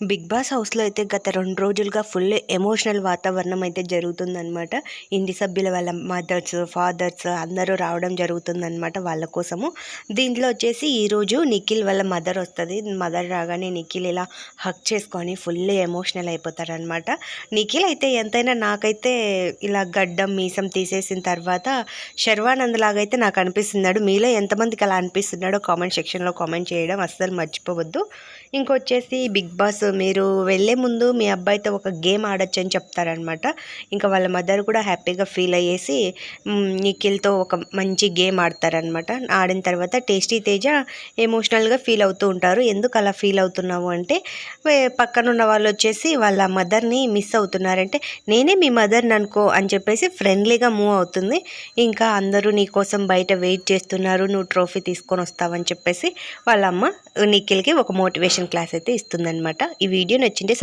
Big boss హౌస్లో అయితే గత రెండు రోజులుగా ఫుల్ ఎమోషనల్ వాతావరణం అయితే జరుగుతుందనమాట ఇంటి సభ్యుల వాళ్ళ మదర్స్ ఫాదర్స్ అందరూ రావడం జరుగుతుందనమాట వాళ్ళ కోసము. దీంట్లో వచ్చేసి ఈరోజు నిఖిల్ వాళ్ళ మదర్ వస్తుంది. మదర్ రాగానే నిఖిల్ ఇలా హక్ చేసుకొని ఫుల్ ఎమోషనల్ అయిపోతారనమాట నిఖిల్ అయితే ఎంతైనా నాకైతే ఇలా గడ్డం మీసం తీసేసిన తర్వాత శర్వానంద్ లాగా అయితే నాకు అనిపిస్తున్నాడు. మీలో ఎంతమందికి అలా అనిపిస్తున్నాడో కామెంట్ సెక్షన్లో కామెంట్ చేయడం అస్సలు మర్చిపోవద్దు. ఇంకొచ్చేసి బిగ్ బాస్ మీరు వెళ్ళే ముందు మీ అబ్బాయితో ఒక గేమ్ ఆడొచ్చు అని చెప్తారనమాట ఇంకా వాళ్ళ మదర్ కూడా హ్యాపీగా ఫీల్ అయ్యేసి నిఖిల్తో ఒక మంచి గేమ్ ఆడతారనమాట ఆడిన తర్వాత టేస్టీ తేజ ఎమోషనల్గా ఫీల్ అవుతూ ఉంటారు. ఎందుకు అలా ఫీల్ అవుతున్నావు అంటే పక్కనున్న వాళ్ళు వచ్చేసి వాళ్ళ మదర్ని మిస్ అవుతున్నారంటే నేనే మీ మదర్ని అనుకో అని చెప్పేసి ఫ్రెండ్లీగా మూవ్ అవుతుంది. ఇంకా అందరూ నీ కోసం బయట వెయిట్ చేస్తున్నారు నువ్వు ట్రోఫీ తీసుకొని వస్తావని చెప్పేసి వాళ్ళ అమ్మ నిఖిల్కి ఒక మోటివేషన్ క్లాస్ అయితే ఇస్తుందనమాట ఈ వీడియో నచ్చింటే